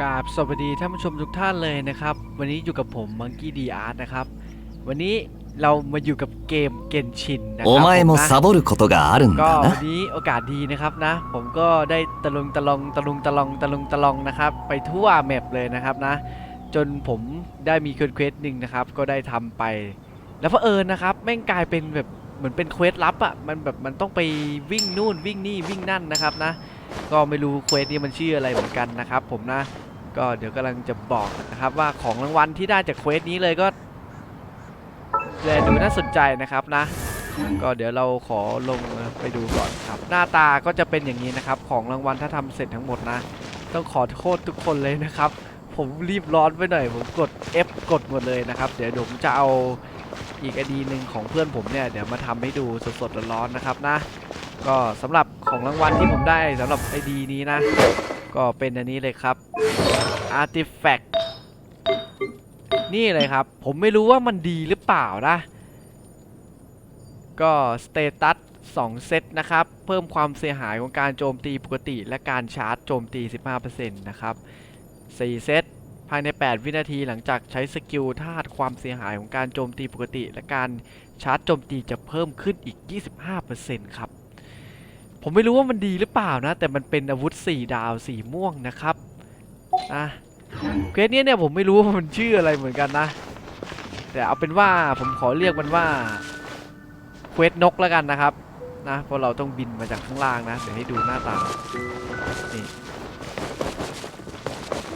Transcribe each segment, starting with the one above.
กราบสวัสดีท่านผู้ชมทุกท่านเลยนะครับ วันนี้อยู่กับผมมังกี้ดีอาร์ตนะครับ วันนี้เรามาอยู่กับเกมเกนชินนะครับโอ้ม่โมซาบรุคโตนะก็วันนี้โอกาสดีนะครับนะ ผมก็ได้ตะลุงตะลองตะลุงตะลองตะลุงตะลองนะครับ ไปทั่วแมปเลยนะครับนะ จนผมได้มีเควสเควสหนึ่งนะครับ ก็ได้ทำไป แล้วเพอเอิญนะครับแม่งกลายเป็นแบบเหมือนเป็นเควสลับอะมันแบบมันต้องไปวิ่งนู่นวิ่งนี่วิ่งนั่นนะครับนะ ก็ไม่รู้เควสนี้มันชื่ออะไรเหมือนกันนะครับ ผมนะ ก็เดี๋ยวกำลังจะบอกนะครับว่าของรางวัลที่ได้จากเควสนี้เลยก็แลดูน่าสนใจนะครับนะ ก็เดี๋ยวเราขอลงไปดูก่อนครับ หน้าตาก็จะเป็นอย่างนี้นะครับ ของรางวัลถ้าทำเสร็จทั้งหมดนะ ต้องขอโทษทุกคนเลยนะครับ ผมรีบร้อนไปหน่อย ผมกด F กดหมดเลยนะครับ เดี๋ยวผมจะเอาอีกอดีหนึ่งของเพื่อนผมเนี่ยเดี๋ยวมาทำให้ดูสดๆร้อนๆนะครับนะ ก็สำหรับของรางวัลที่ผมได้สำหรับไอดีนี้นะ ก็เป็นอันนี้เลยครับ Artifact นี่เลยครับ ผมไม่รู้ว่ามันดีหรือเปล่านะ ก็สเตตัส2เซตนะครับ เพิ่มความเสียหายของการโจมตีปกติ และการชาร์จโจมตี 15%นะครับ4เซตภายใน 8 วินาทีหลังจากใช้สกิลธาตุความเสียหายของการโจมตีปกติ และการชาร์จโจมตีจะเพิ่มขึ้นอีก 25%ครับ ผมไม่รู้ว่ามันดีหรือเปล่านะ แต่มันเป็นอาวุธ 4 ดาวสีม่วงนะครับอะเควสเนี้ยเนี่ยผมไม่รู้ว่ามันชื่ออะไรเหมือนกันนะ แต่เอาเป็นว่าผมขอเรียกมันว่าเควสนกแล้วกันนะครับนะเพราะเราต้องบินมาจากข้างล่างนะเดี๋ยวให้ดูหน้าตานี่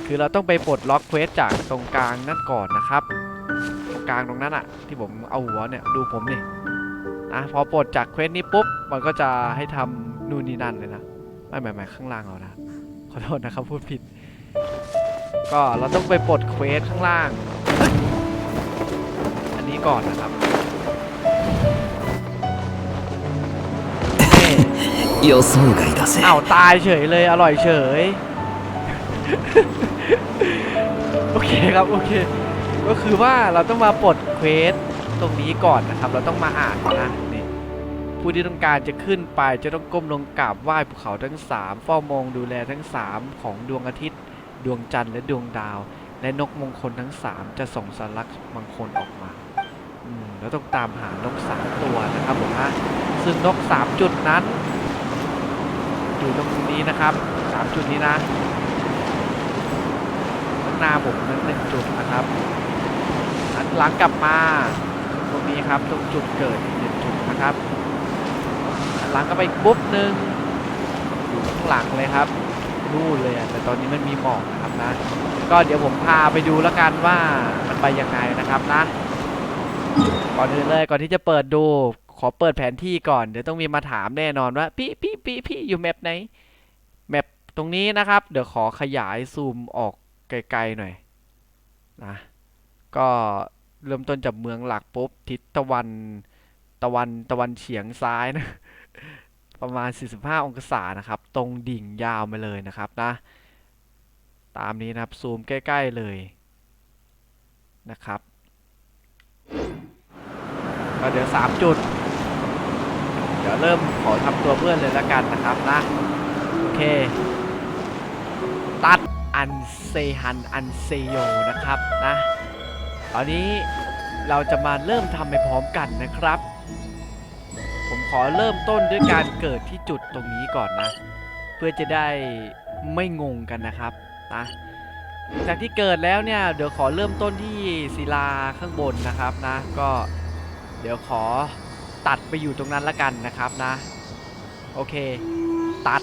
คือเราต้องไปปลดล็อกเควสจากตรงกลางนั่นก่อนนะครับตรงกลางตรงนั้นอะที่ผมเอาหัวเนี่ยดูผมนี่นะพอปลดจากเควสนี้ปุ๊บมันก็จะให้ทำ นู่นนี่นั่นเลยนะไม่ไม่ไม่ข้างล่างเอานะขอโทษนะครับพูดผิด ก็เราต้องไปปลดเควสข้างล่าง อันนี้ก่อนนะครับ 予想外だぜ。 อ้าวตายเฉยเลยอร่อยเฉย โอเคครับโอเค ก็คือว่าเราต้องมาปลดเควสตรงนี้ก่อนนะครับ เราต้องมาอ่านนะนี่ ผู้ที่ต้องการจะขึ้นไปจะต้องก้มลงกราบไหว้ภูเขาทั้ง3เฝ้ามองดูแลทั้ง 3 ของดวงอาทิตย์ ดวงจันทร์และดวงดาว และนกมงคลทั้ง 3 จะส่งสารลักษณ์มงคลออกมาแล้วต้องตามหานก3ตัวนะครับผมนะซึ่งนก3จุดนั้น อยู่ตรงนี้นะครับสามจุดนี้นะข้างหน้าผมนั้นหนึ่งจุดนะครับหันหลังกลับมา ตรงนี้ครับตรงจุดเกิดหนึ่งจุดนะครับ หลังก็ไปอีกปุ๊บหนึ่งอยู่ข้างหลังเลยครับนู่นเลยแต่ตอนนี้มันมีหมอกนะครับนะ ก็เดี๋ยวผมพาไปดูแล้วกันว่ามันไปยังไงนะครับนะ ก่อนอื่นเลยก่อนที่จะเปิดดูขอเปิดแผนที่ก่อนเดี๋ยวต้องมีมาถามแน่นอนว่าพี่พี่พี่พี่อยู่แมปไหนแมปตรงนี้นะครับ เดี๋ยวขอขยายซูมออกไกลๆหน่อยนะก็เริ่มต้นจากเมืองหลักปุ๊บทิศตะวันตะวันตะวันเฉียงซ้ายนะ ประมาณ 45 องศานะครับ ตรงดิ่งยาวมาเลยนะครับนะ ตามนี้นะครับ ซูมใกล้ ๆ เลยนะครับก็เดี๋ยว 3 จุด เดี๋ยวเริ่มขอทำตัวเพื่อนเลยละกันนะครับนะ โอเค ตัดอันเซฮันอันเซโยนะครับนะ ตอนนี้เราจะมาเริ่มทำไปพร้อมกันนะครับ ขอเริ่มต้นด้วยการเกิดที่จุดตรงนี้ก่อนนะ เพื่อจะได้ไม่งงกันนะครับนะจากที่เกิดแล้วเนี่ยเดี๋ยวขอเริ่มต้นที่ศิลาข้างบนนะครับนะ ก็เดี๋ยวขอตัดไปอยู่ตรงนั้นละกันนะครับนะ โอเค ตัด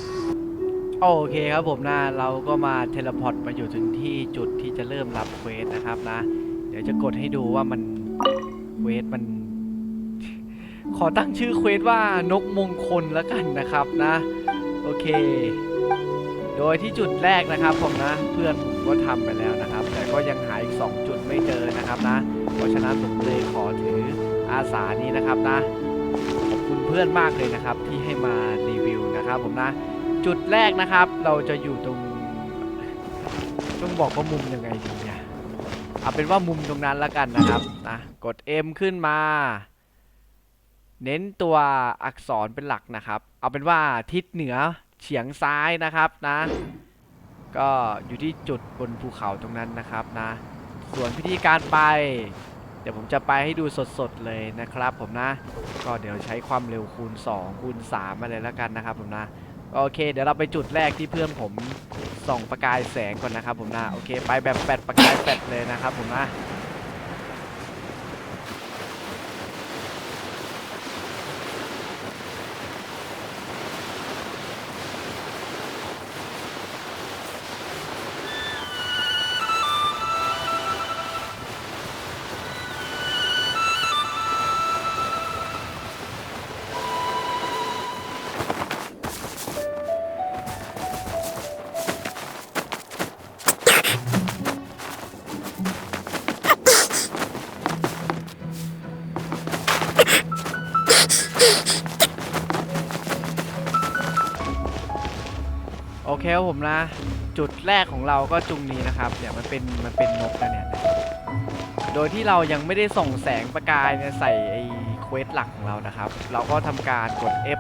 โอเคครับผมนะเราก็มาเทเลพอร์ตมาอยู่ถึงที่จุดที่จะเริ่มรับเควสนะครับนะ เดี๋ยวจะกดให้ดูว่ามันเควสมัน ขอตั้งชื่อเควสว่านกมงคลแล้วกันนะครับนะ โอเค โดยที่จุดแรกนะครับผมนะ เพื่อนผมก็ทำไปแล้วนะครับ แต่ก็ยังหาอีก 2 จุดไม่เจอนะครับนะ เพราะฉะนั้นผมเลยขอถืออาสานี้นะครับนะขอบคุณเพื่อนมากเลยนะครับ ที่ให้มารีวิวนะครับผมนะ จุดแรกนะครับเราจะอยู่ตรงต้องบอกว่ามุมยังไงดีเนี่ยเอาเป็นว่ามุมตรงนั้นแล้วกันนะครับนะกด M ขึ้นมา เน้นตัวอักษรเป็นหลักนะครับ เอาเป็นว่าทิศเหนือเฉียงซ้ายนะครับนะ ก็อยู่ที่จุดบนภูเขาตรงนั้นนะครับนะ ส่วนพิธีการไป เดี๋ยวผมจะไปให้ดูสดๆเลยนะครับ ผมนะ ก็เดี๋ยวใช้ความเร็วคูณ 2 คูณ3อะไรแล้วกันนะครับ ผมนะโอเค เดี๋ยวเราไปจุดแรกที่เพื่อนผมส่องประกายแสงก่อนนะครับ ผมนะโอเค ไปแบบแปดประกายแปดเลยนะครับ ผมนะ โอเคครับผมนะ จุดแรกของเราก็จุงนี้นะครับเนี่ยมันเป็นมันเป็นนกนะเนี่ยโดยที่เรายังไม่ได้ส่งแสงประกายเนี่ยใส่ไอ้เควสหลักของเรานะครับ เราก็ทำการกด F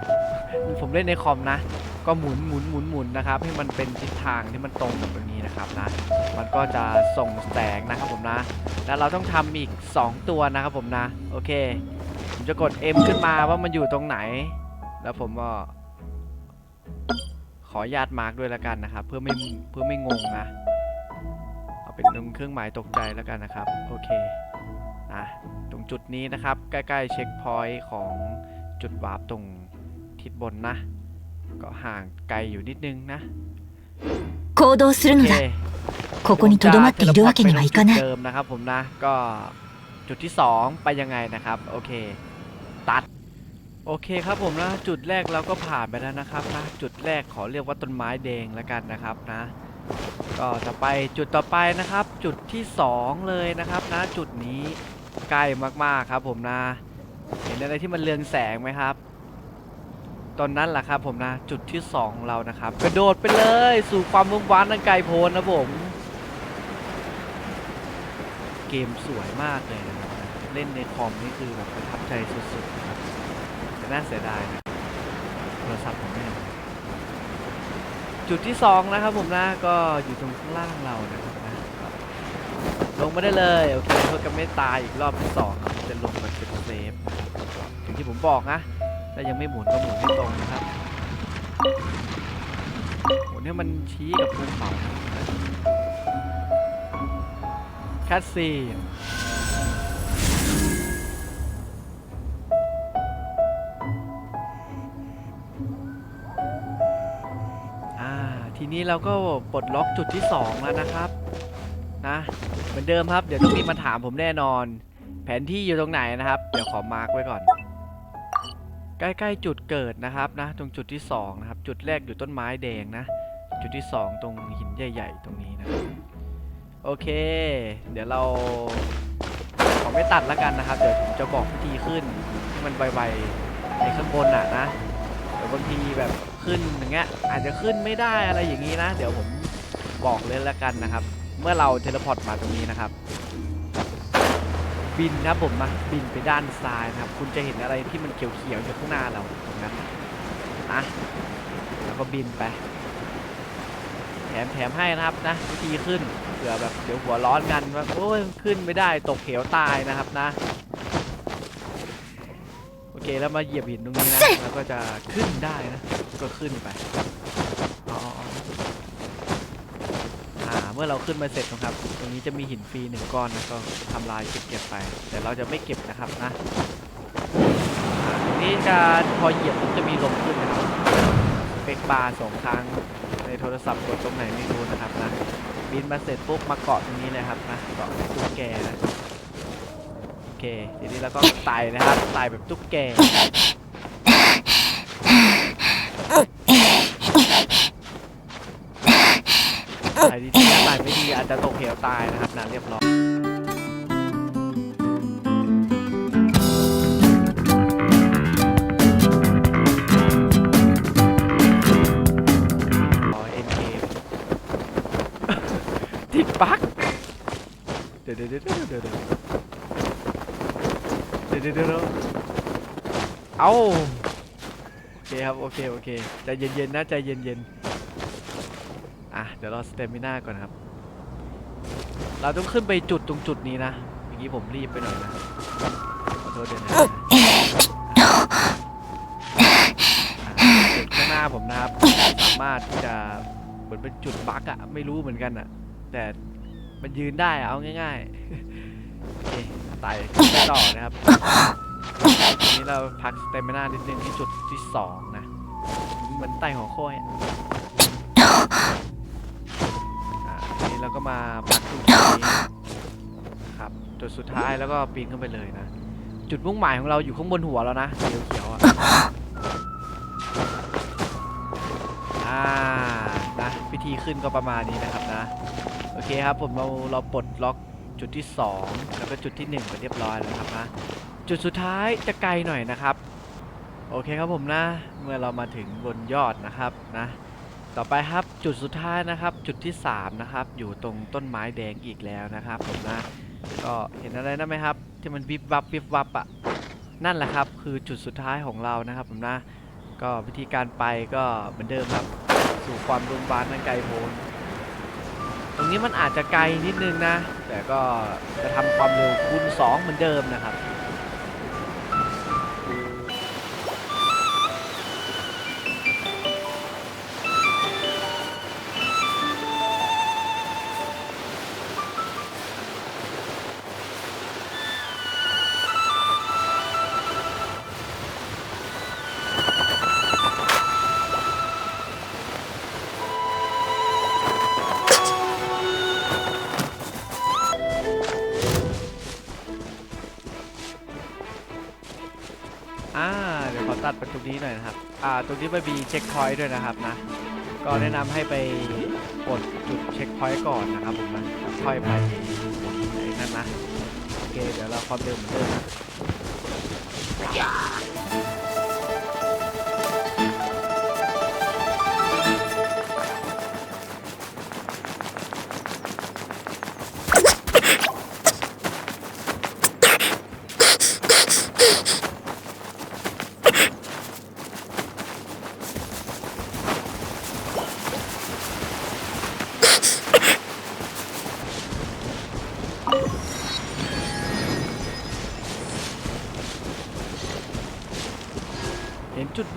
ผมเล่นในคอมนะ ก็หมุนหมุนหมุนหมุนนะครับ ให้มันเป็นทิศทางที่มันตรงกับตรงนี้นะครับนะ มันก็จะส่งแสงนะครับผมนะ แล้วเราต้องทำอีก 2 ตัวนะครับผมนะ โอเค ผมจะกด M ขึ้นมาว่ามันอยู่ตรงไหน แล้วผมก็ ออนุญาตมาร์กด้วยแล้วกันนะครับ เพื่อไม่เพื่อไม่งงนะ เอาเป็นตรงเครื่องหมายตกใจแล้วกันนะครับ โอเคนะตรงจุดนี้นะครับ ใกล้ๆเช็คพอยต์ของจุดวาร์ปตรงทิศบนนะ ก็ห่างไกลอยู่นิดนึงนะ 行動する โอ の เค だここにとどまっているわけにはいかない เดิมนะครับผมนะ ก็จุดที่ 2 ไปยังไงนะครับ โอเค ตัด โอเคครับผมนะจุดแรกเราก็ผ่านไปแล้วนะครับนะจุดแรกขอเรียกว่าต้นไม้แดงแล้วกันนะครับนะก็ต่อไปจุดต่อไปนะครับ จุดที่ 2 เลยนะครับนะจุดนี้ใกล้มากๆครับผมนะ เห็นอะไรที่มันเรืองแสงไหมครับ ตอนนั้นแหละครับผมนะจุดที่2ของเรานะครับ กระโดดไปเลยสู่ความวุ่นวานอันไกลโพ้นนะผมเกมสวยมากเลยนะครับนะเล่นในคอมนี่คือแบบประทับใจสุดๆ น่าเสียดายนะโทรศัพท์ผมไม่เอาจุดที่สองนะครับผมนะก็อยู่ตรงข้างล่างเรานะครับนะลงไมาได้เลยโอเคเพื่อจะไม่ตายอีกรอบที่สองครับจะลงแบบเป็นเซฟนะครับถึงที่ผมบอกนะถ้ายังไม่หมุนก็หมุนให้ตรงนะครับโหมุนให้มันชี้กับภูเขานะครับคัดซี นี้เราก็ปลดล็อกจุดที่ 2 แล้วนะครับนะเหมือนเดิมครับ เดี๋ยวต้องมีมาถามผมแน่นอน แผนที่อยู่ตรงไหนนะครับ เดี๋ยวขอมาร์กไว้ก่อน ใกล้ๆจุดเกิดนะครับนะ ตรงจุดที่2นะครับจุดแรกอยู่ต้นไม้แดงนะ จุดที่ 2 ตรงหินใหญ่ ๆ ตรงนี้นะครับโอเค เดี๋ยวเราขอไม่ตัดแล้วกันนะครับ เดี๋ยวผมจะบอกวิธีขึ้นให้มันไวๆในข้างบนอะนะเดี๋ยวบางทีแบบ ขึ้นอย่างเงี้ยอาจจะขึ้นไม่ได้อะไรอย่างนี้นะ เดี๋ยวผมบอกเลยแล้วกันนะครับ เมื่อเราเทเลพอร์ตมาตรงนี้นะครับ บินนะผมมาบินไปด้านซ้ายนะครับ คุณจะเห็นอะไรที่มันเขียวๆอยู่ข้างหน้าเราตรงนั้นนะแล้วก็บินไป แถมแถมให้นะครับนะวิธีขึ้นเผื่อแบบเดี๋ยวหัวร้อนกันว่าโอ้ยขึ้นไม่ได้ตกเหวตายนะครับนะโอเคแล้วมาเหยียบหินตรงนี้นะแล้วก็จะขึ้นได้นะ ก็ขึ้นไปอ๋ออ๋ออ๋ออ่าเมื่อเราขึ้นมาเสร็จนะครับ ตรงนี้จะมีหินฟรีหนึ่งก้อนนะก็ทำลายเก็บเก็บไป แต่เราจะไม่เก็บนะครับนะตรงนี้จะพอเหยียบจะมีลมขึ้นนะครับเปกบาร์สองครั้งในโทรศัพท์กดตรงไหนไม่รู้นะครับนะบินมาเสร็จปุ๊บมาเกาะตรงนี้เลยครับนะเกาะตุ๊กแกนะโอเคทีนี้เราก็ไต่นะครับไต่แบบตุ๊กแก ตายดีถ้าตายไม่ดีอาจจะตกเหวตายนะครับนั่นเรียบร้อยเติดบั๊กเดี๋ยวเดี๋ยวเดี๋ยวเดี๋ยวเดี๋ยวเดี๋ยวเอาโอเคครับ โอเค โอเคใจเย็นๆนะใจเย็นๆ เดี๋ยวรอสเตมิน่าก่อนครับ เราต้องขึ้นไปจุดตรงจุดนี้นะเมื่อกี้ผมรีบไปหน่อยนะขอโทษด้วยนะอ่าจุดข้างหน้าผมนะครับ สามารถที่จะเหมือนเป็นจุดบั๊กอะไม่รู้เหมือนกันอะแต่มันยืนได้อะเอาง่ายๆโอเคไต่ไปต่อนะครับทีนี้เราพักสเตมิน่านิดนึงที่จุดที่สองนะเหมือนไต่หัวโค้ย ทีนี้เราก็มาพักตรงนี้ครับจุดสุดท้ายแล้วก็ปีนขึ้นไปเลยนะ จุดมุ่งหมายของเราอยู่ข้างบนหัวแล้วนะเขียวๆอะอ่านะวิธีขึ้นก็ประมาณนี้นะครับนะ โอเคครับผมเราเราปลดล็อกจุดที่ 2 แล้วก็จุดที่ 1 ไปเรียบร้อยแล้วครับนะ จุดสุดท้ายจะไกลหน่อยนะครับ โอเคครับผมนะ เมื่อเรามาถึงบนยอดนะครับนะ ต่อไปครับจุดสุดท้ายนะครับ จุดที่ 3 นะครับ อยู่ตรงต้นไม้แดงอีกแล้วนะครับผมนะก็เห็นอะไรนะไหมครับ ที่มันวิบวับวิบวับอะนั่นแหละครับ คือจุดสุดท้ายของเรานะครับผมนะก็วิธีการไปก็เหมือนเดิมครับ สู่ความรุงบานนั่นไกลโพ้นตรงนี้มันอาจจะไกลนิดนึงนะ แต่ก็จะทำความเร็วคูณ2เหมือนเดิมนะครับ อ่าเดี๋ยวขอตัดไปตรงนี้หน่อยนะครับ อ่า ตรงนี้มันมีเช็คพอยต์ด้วยนะครับนะ ก็แนะนำให้ไปกดจุดเช็คพอยต์ก่อนนะครับผมนะค่อยไปไอ้นั่นนะ โอเค เดี๋ยวเราความเร็วเหมือนเดิมนะ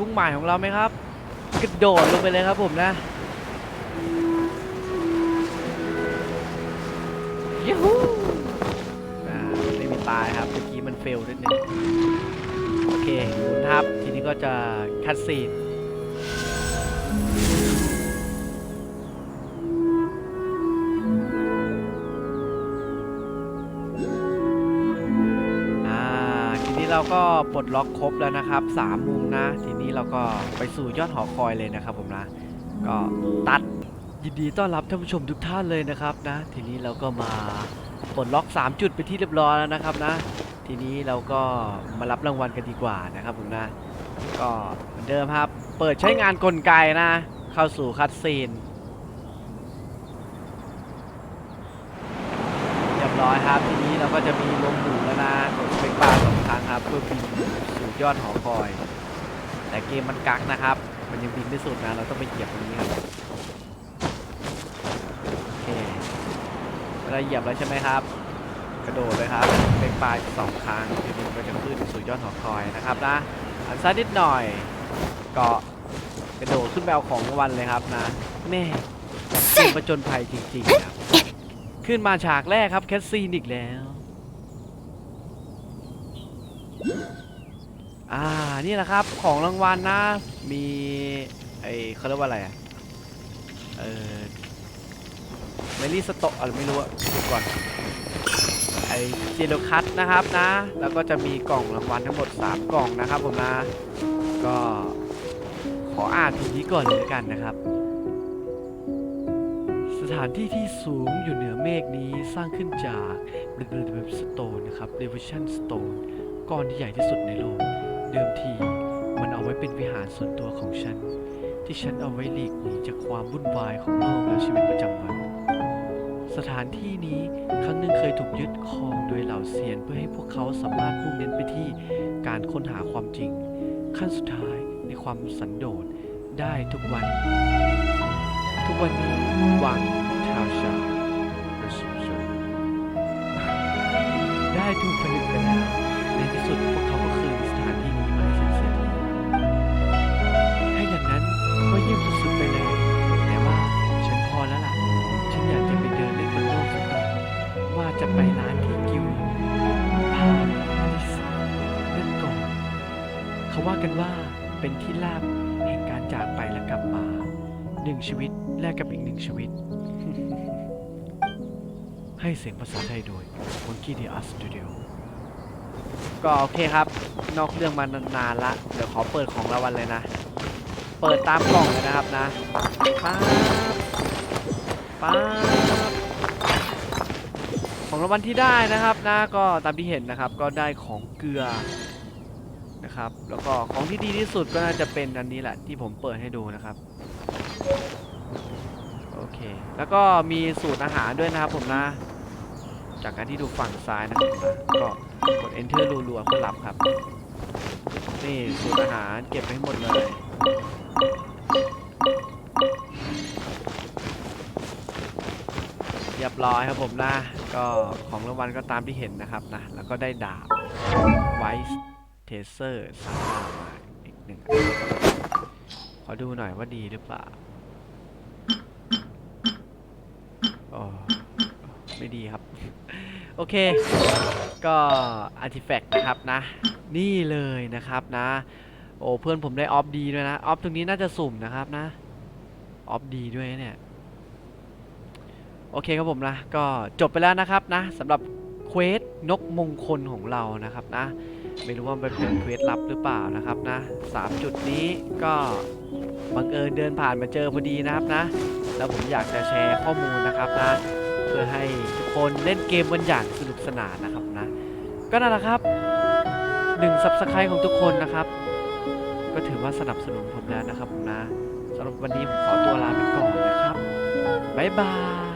มุ่งหมายของเราไหมครับ กระโดดลงไปเลยครับผมนะยูฮูไม่มีตายครับเมื่อกี้มันเฟลนิดนึง โอเคหมุนครับ ทีนี้ก็จะคัดซีน เราก็ปลดล็อกครบแล้วนะครับสามมุมนะ ทีนี้เราก็ไปสู่ยอดหอคอยเลยนะครับผมนะ ก็ตัดยินดีต้อนรับท่านผู้ชมทุกท่านเลยนะครับนะ ทีนี้เราก็มาปลดล็อก 3 จุดไปที่เรียบร้อยแล้วนะครับนะ ทีนี้เราก็มารับรางวัลกันดีกว่านะครับผมนะก็เหมือนเดิมครับ เปิดใช้งานกลไกนะ เข้าสู่คัดซีนเรียบร้อยครับ ทีนี้เราก็จะมีลมหมุนแล้วนะกดเปคบาร์สอง ครั้งครับเพื่อบินสู่ยอดหอคอย แต่เกมมันกักนะครับ มันยังบินไม่สุดนะ เราต้องไปเหยียบตรงนี้ครับโอเคเวลาเหยียบแล้วใช่ไหมครับ กระโดดเลยครับสเปคบาร์สองครั้งทีนี้มันก็จะขึ้นสู่ยอดหอคอยนะครับนะอันซ้ายนิดหน่อยเกาะกระโดดขึ้นไปเอาของรางวัลเลยครับนะแม่เกมประจนภัยจริงๆครับขึ้นมาฉากแรกครับแคสซีนอีกแล้ว อ่า นี่แหละครับ ของรางวัลนะ มีไอเขาเรียกว่าอะไรอะ เออเมลี่สโตอะไรไม่รู้อะก่อน ไอเจโลคัตนะครับนะ แล้วก็จะมีกล่องรางวัลทั้งหมด 3 กล่องนะครับผมนะ ก็ขออ่านทีนี้ก่อนเลยกันนะครับ สถานที่ที่สูงอยู่เหนือเมฆนี้สร้างขึ้นจากเรเวสโตนนะครับเรเวชั่นสโตน ก้อนที่ใหญ่ที่สุดในโลก เดิมทีมันเอาไว้เป็นวิหารส่วนตัวของฉัน ที่ฉันเอาไว้หลีกหนีจากความวุ่นวายของโลกและชีวิตประจำวัน สถานที่นี้ครั้งหนึ่งเคยถูกยึดครองโดยเหล่าเซียนเพื่อให้พวกเขาสามารถมุ่งเน้นไปที่การค้นหาความจริง ขั้นสุดท้ายในความสันโดษได้ทุกวัน ทุกวันนี้วังชาวชาประชุมชนได้ถูกผลิตไปแล้วในที่ สุดพวกเขาก็คืนสถานที่นี้มาให้ฉันเสียทีถ้าอย่างนั้นก็เยี่ยมสุดๆไปเลย แต่ว่าฉันพอแล้วล่ะ ฉันอยากจะไปเดินเล่นบนโลกสักหน่อยว่าจะไปร้านที่กิวพาดิสนั่นก่อน เขาว่ากันว่าเป็นที่ลาบแห่งการจากไปและกลับมาหนึ่งชีวิตแลกกับอีกหนึ่งชีวิต ให้เสียงภาษาไทยโดย Monkey D Art Studio ก็โอเคครับ นอกเรื่องมานานๆละ เดี๋ยวขอเปิดของรางวัลเลยนะ เปิดตามกล่องเลยนะครับนะป๊าบป๊าบของรางวัลที่ได้นะครับนะก็ตามที่เห็นนะครับก็ได้ของเกลือนะครับแล้วก็ของที่ดีที่สุดก็น่าจะเป็นอันนี้แหละที่ผมเปิดให้ดูนะครับโอเคแล้วก็มีสูตรอาหารด้วยนะครับผมนะ จากการที่ดูฝั่งซ้ายนะครับนะก็ กด enter รัวๆเพื่อรับครับ นี่สูตรอาหารเก็บไปให้หมดเลยเรียบร้อยครับผมนะ ก็ของรางวัลก็ตามที่เห็นนะครับนะ แล้วก็ได้ดาบไวส์เทเซอร์สามดาบมาอีกหนึ่งขอดูหน่อยว่าดีหรือเปล่าอ๋อไม่ดีครับ โอเค ก็อาร์ติแฟกต์นะครับนะ นี่เลยนะครับนะ โอ้เพื่อนผมได้ออฟดีด้วยนะ ออฟตรงนี้น่าจะสุ่มนะครับนะ ออฟดีด้วยเนี่ย โอเคครับผมนะ ก็จบไปแล้วนะครับนะสำหรับเควสนกมงคลของเรานะครับนะ ไม่รู้ว่ามันเป็นเควสลับหรือเปล่านะครับนะสามจุดนี้ก็บังเอิญเดินผ่านมาเจอพอดีนะครับนะ แล้วผมอยากจะแชร์ข้อมูลนะครับนะ เพื่อให้ คนเล่นเกมกันอย่างสนุกสนานนะครับนะ ก็นั่นแหละครับหนึ่งซับสไครต์ของทุกคนนะครับ ก็ถือว่าสนับสนุนผมแล้วนะครับผมนะสำหรับวันนี้ผมขอตัวลาไปก่อนนะครับบ๊ายบาย